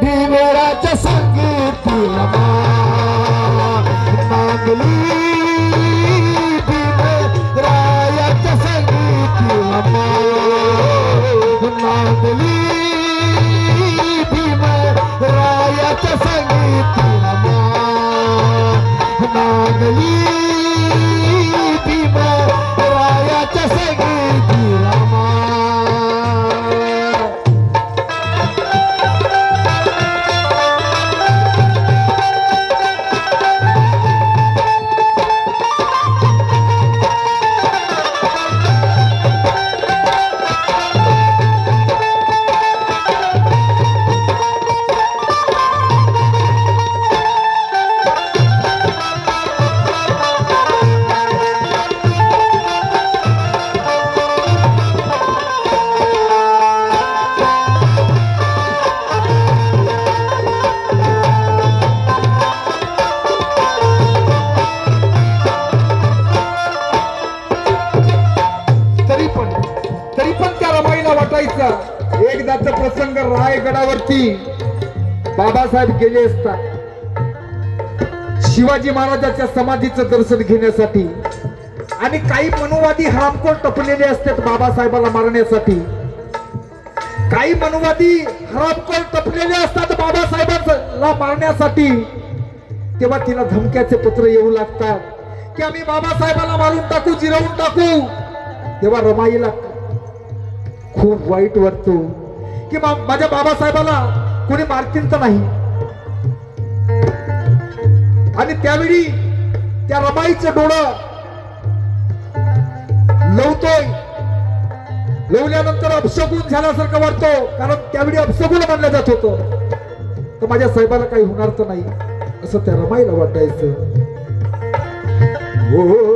दिवेराच्या संगीती मागली. नांदली रायाच्या मागली. रायाचं नांदली मागली. रायगडावरती बाबासाहेब गेले असता शिवाजी महाराजाच्या समाधीचं दर्शन घेण्यासाठी आणि काही मनुवादी हरामखोर टपलेले असतात बाबासाहेबाला मारण्यासाठी. काही मनुवादी हरामखोर टपलेले असतात बाबासाहेबांना मारण्यासाठी. तेव्हा तिला धमक्याचे पत्र येऊ लागतात की आम्ही बाबासाहेबाला मारून टाकू जिरवून टाकू. तेव्हा रमाईला खूप वाईट वाटतो. की माझ्या बाबासाहेबाला कोणी मारतील नाही. आणि त्यावेळी त्या रमाईचं डोळं लवतोय. लवल्यानंतर अपशगुण झाल्यासारखं वाटतो कारण त्यावेळी अपशगुण मानलं जात होतं. तर माझ्या साहेबाला काही होणार तर नाही असं त्या रमाईला वाटायचं. हो, हो, हो.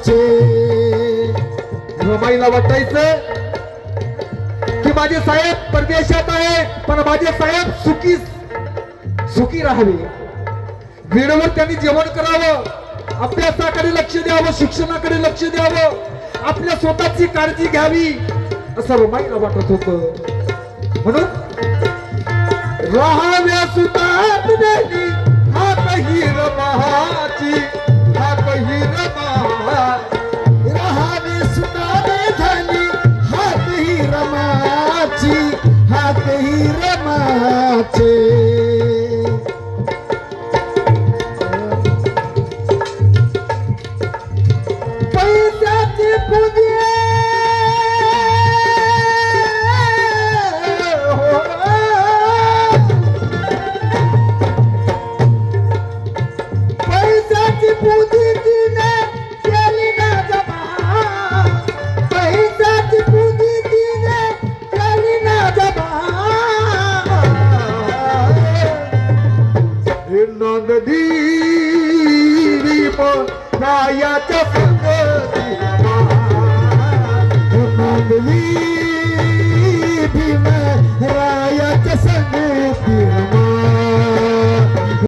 मनाचे रमाईला वाटायचं की माझे साहेब परदेशात आहे पण माझे साहेब सुखी सुखी राहावे वेळेवर त्यांनी जेवण करावं अभ्यासाकडे लक्ष द्यावं शिक्षणाकडे लक्ष द्यावं आपल्या स्वतःची काळजी घ्यावी असं रमाईला वाटत होत. म्हणून राहाव्या सुतात नेली हात हात ही নদী মায়া চপঙ্গী